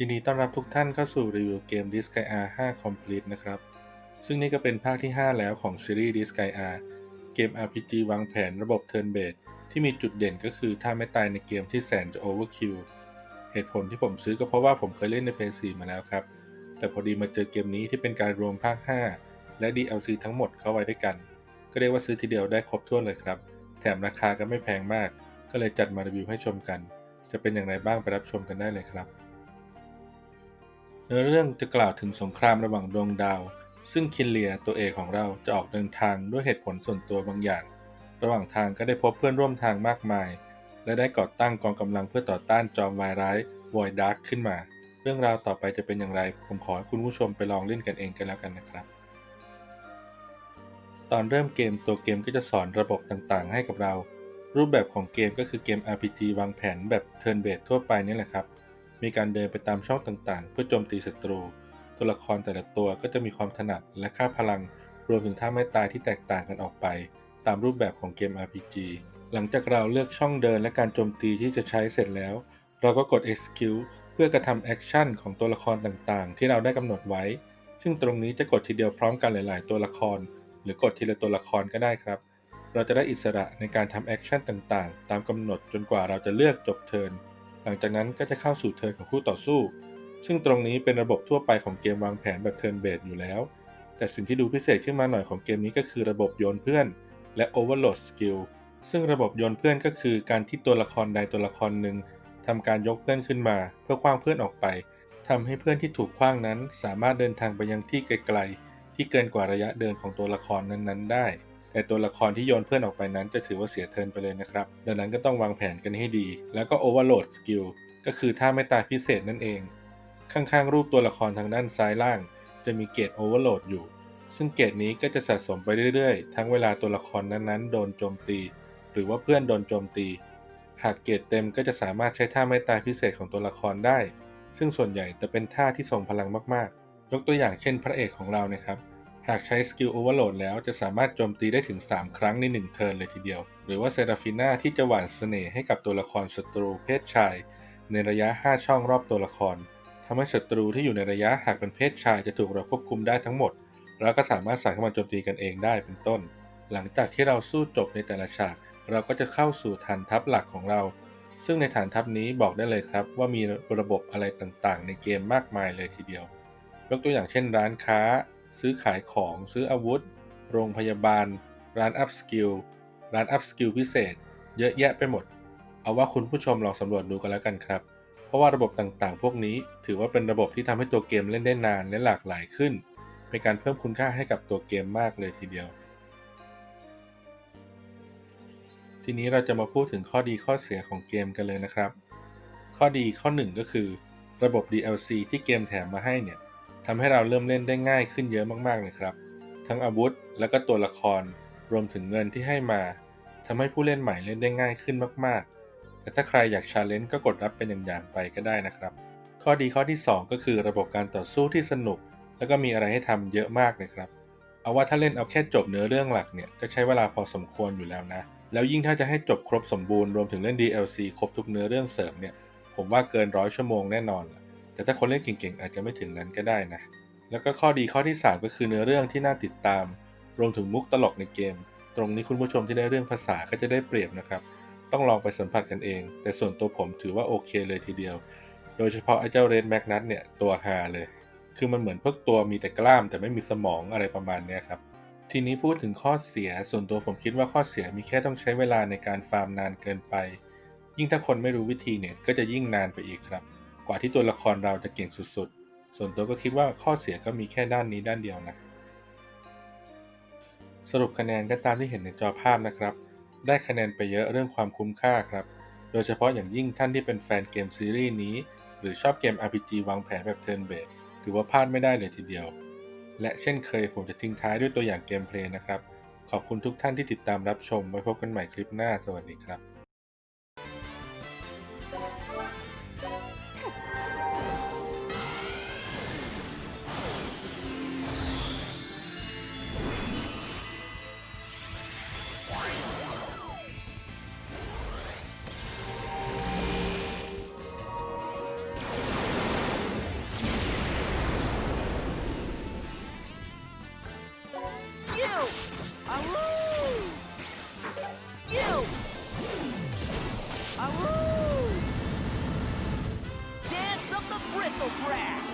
ยินดีต้อนรับทุกท่านเข้าสู่รีวิวเกม Disgaea 5 Complete นะครับ ซึ่งนี่ก็เป็นภาคที่ 5 แล้วของซีรีส์ Disgaea เกม RPG วางแผนระบบ Turn Based ที่มีจุดเด่นก็คือถ้าไม่ตายในเกมที่แสนจะ Overkill เหตุผลที่ผมซื้อก็เพราะว่าผมเคยเล่นใน PS4 มาแล้วครับ แต่พอดีมาเจอเกมนี้ที่เป็นการรวมภาค 5 และ DLC ทั้งหมดเข้าไว้ด้วยกัน ก็เรียกว่าซื้อทีเดียวได้ครบถ้วนเลยครับ แถมราคาก็ไม่แพงมาก ก็เลยจัดมารีวิวให้ชมกัน จะเป็นอย่างไรบ้างไปรับชมกันได้เลยครับ เนื้อเรื่องจะกล่าวถึงสงครามระหว่างดวงดาว ซึ่งคินเลียตัวเอกของเราจะออกเดินทางด้วยเหตุผลส่วนตัวบางอย่าง ระหว่างทางก็ได้พบเพื่อนร่วมทางมากมาย และได้ก่อตั้งกองกำลังเพื่อต่อต้านจอมวายร้ายวอยดาร์กขึ้นมา เรื่องราวต่อไปจะเป็นอย่างไร ผมขอให้คุณผู้ชมไปลองเล่นกันเองกันแล้วกันนะครับ ตอนเริ่มเกมตัวเกมก็จะสอนระบบต่างๆ ให้กับเรา รูปแบบของเกมก็คือเกม RPG วางแผนแบบ Turn Based ทั่วไปนี่แหละครับ มีการเดินไปตามช่องต่างๆ เพื่อโจมตีศัตรู ตัวละครแต่ละตัวก็จะมีความถนัดและค่าพลัง รวมถึงท่าไม้ตายที่แตกต่างกันออกไป ตามรูปแบบของเกม RPG หลังจากเราเลือกช่องเดินและการโจมตีที่จะใช้เสร็จแล้ว เราก็กด execute เพื่อกระทำแอคชั่นของตัวละครต่างๆ ที่เราได้กำหนดไว้ ซึ่งตรงนี้จะกดทีเดียวพร้อมกันหลาย ๆ ตัวละคร หรือกดทีละตัวละครก็ได้ครับ เราจะได้อิสระในการทำแอคชั่นต่างๆ ตามกำหนดจนกว่าเราจะเลือกจบเทิร์น หลังจากนั้นก็จะเข้าสู่เทิร์นของคู่ต่อสู้ ซึ่งตรงนี้เป็นระบบทั่วไปของเกมวางแผนแบบเทิร์นเบสอยู่แล้ว แต่สิ่งที่ดูพิเศษขึ้นมาหน่อยของเกมนี้ก็คือระบบโยนเพื่อน และ Overload Skill ซึ่งระบบโยนเพื่อนก็คือการที่ตัวละครใดตัวละครหนึ่งทำการยกเพื่อนขึ้นมา เพื่อคว้างเพื่อนออกไปทำให้เพื่อนที่ถูกคว้างนั้น สามารถเดินทางไปยังที่ไกลๆที่เกินกว่าระยะเดินของตัวละครนั้นๆ ได้ แต่ตัวละครที่โยนเพื่อนออกไปนั้นจะถือว่าเสียเทินไปเลยนะครับ ดังนั้นก็ต้องวางแผนกันให้ดี แล้วก็ Overload Skill ก็คือท่าไม่ตายพิเศษนั่นเอง ข้างๆ รูปตัวละครทางด้านซ้ายล่าง จะมีเกรด Overload อยู่ ซึ่งเกรดนี้ก็จะสะสมไปเรื่อยๆ ทั้งเวลาตัวละครนั้นๆ โดนโจมตี หรือว่าเพื่อนโดนโจมตี หากเกรดเต็มก็จะสามารถใช้ท่าไม่ตายพิเศษของตัวละครได้ ซึ่งส่วนใหญ่จะเป็นท่าที่ทรงพลังมากๆ ยกตัวอย่างเช่น พระเอกของเรานะครับ หากใช้สกิล Overload แล้วจะสามารถโจมตีได้ถึง 3 ครั้งใน 1 เทิร์นเลยทีเดียว หรือว่าเซราฟิน่าที่จะหว่านเสน่ห์ให้กับตัวละครศัตรูเพศชาย ในระยะ 5 ช่องรอบตัวละครทำให้ศัตรูที่อยู่ในระยะหากเป็นเพศชายจะถูกเราควบคุมได้ทั้งหมด แล้วก็สามารถสั่งให้มันโจมตีกันเองได้เป็นต้น หลังจากที่เราสู้จบในแต่ละฉาก เราก็จะเข้าสู่ฐานทัพหลักของเรา ซึ่งในฐานทัพนี้บอกได้เลยครับ ว่ามีระบบอะไรต่างๆ ในเกมมากมายเลยทีเดียวยกตัวอย่างเช่น ร้านค้า ซื้อขายของซื้ออาวุธ โรงพยาบาล ร้านอัพสกิลร้านอัพสกิลพิเศษ เยอะแยะไปหมด เอาว่าคุณผู้ชมลองสำรวจดูกันแล้วกันครับ เพราะว่าระบบต่างๆ พวกนี้ถือว่าเป็นระบบที่ทำให้ตัวเกมเล่นได้นานและหลากหลายขึ้น เป็นการเพิ่มคุณค่าให้กับตัวเกมมากเลยทีเดียวทีนี้เราจะมาพูดถึงข้อดีข้อเสียของเกมกันเลยนะครับ ข้อดีข้อหนึ่งก็คือ ระบบ DLC ที่เกมแถมมาให้เนี่ย ทำให้เราเริ่มเล่นได้ง่ายขึ้นเยอะมากๆเลยครับ ทั้งอาวุธและก็ตัวละครรวมถึงเงินที่ให้มาทำให้ผู้เล่นใหม่เล่นได้ง่ายขึ้นมากๆ แต่ถ้าใครอยากชาเลนจ์ก็กดรับเป็นอย่างๆไปก็ได้นะครับ ข้อดีข้อที่ 2 ก็คือระบบการต่อสู้ที่สนุก แล้วก็มีอะไรให้ทำเยอะมากเลยครับ เอาว่าถ้าเล่นเอาแค่จบเนื้อเรื่องหลักเนี่ยก็ใช้เวลาพอสมควรอยู่แล้วนะ แล้วยิ่งถ้าจะให้จบครบสมบูรณ์รวมถึงเล่น DLC ครบทุกเนื้อเรื่องเสริมเนี่ย ผมว่าเกินร้อยชั่วโมงแน่นอน แต่ถ้าคนเล่นเก่งๆ อาจจะไม่ถึงนั้นก็ได้นะ แล้วก็ข้อดีข้อที่ 3 ก็คือเนื้อเรื่องที่น่าติดตาม รวมถึงมุกตลกในเกม ตรงนี้คุณผู้ชมที่ได้เรื่องภาษาก็จะได้เปรียบนะครับ ต้องลองไปสัมผัสกันเอง แต่ส่วนตัวผมถือว่าโอเคเลยทีเดียว โดยเฉพาะไอ้เจ้าเรนแมกนัทเนี่ยตัวฮาเลย คือมันเหมือนพวกตัวมีแต่กล้ามแต่ไม่มีสมองอะไรประมาณนี้ครับทีนี้พูดถึงข้อเสีย ส่วนตัวผมคิดว่าข้อเสียมีแค่ต้องใช้เวลาในการฟาร์มนานเกินไป ยิ่งถ้าคนไม่รู้วิธีเนี่ยก็จะยิ่งนานไปอีกครับ กว่าที่ตัวละครเราจะเก่งสุดๆ ส่วนตัวก็คิดว่าข้อเสียก็มีแค่ด้านนี้ด้านเดียวนะ สรุปคะแนนก็ตามที่เห็นในจอภาพนะครับ ได้คะแนนไปเยอะเรื่องความคุ้มค่าครับ โดยเฉพาะอย่างยิ่งท่านที่เป็นแฟนเกมซีรีส์นี้ หรือชอบเกม RPG วางแผนแบบ Turn Based ถือว่าพลาดไม่ได้เลยทีเดียว และเช่นเคยผมจะทิ้งท้ายด้วยตัวอย่างเกมเพลย์นะครับ ขอบคุณทุกท่านที่ติดตามรับชมไว้พบกันใหม่คลิปหน้าสวัสดีครับ Grass.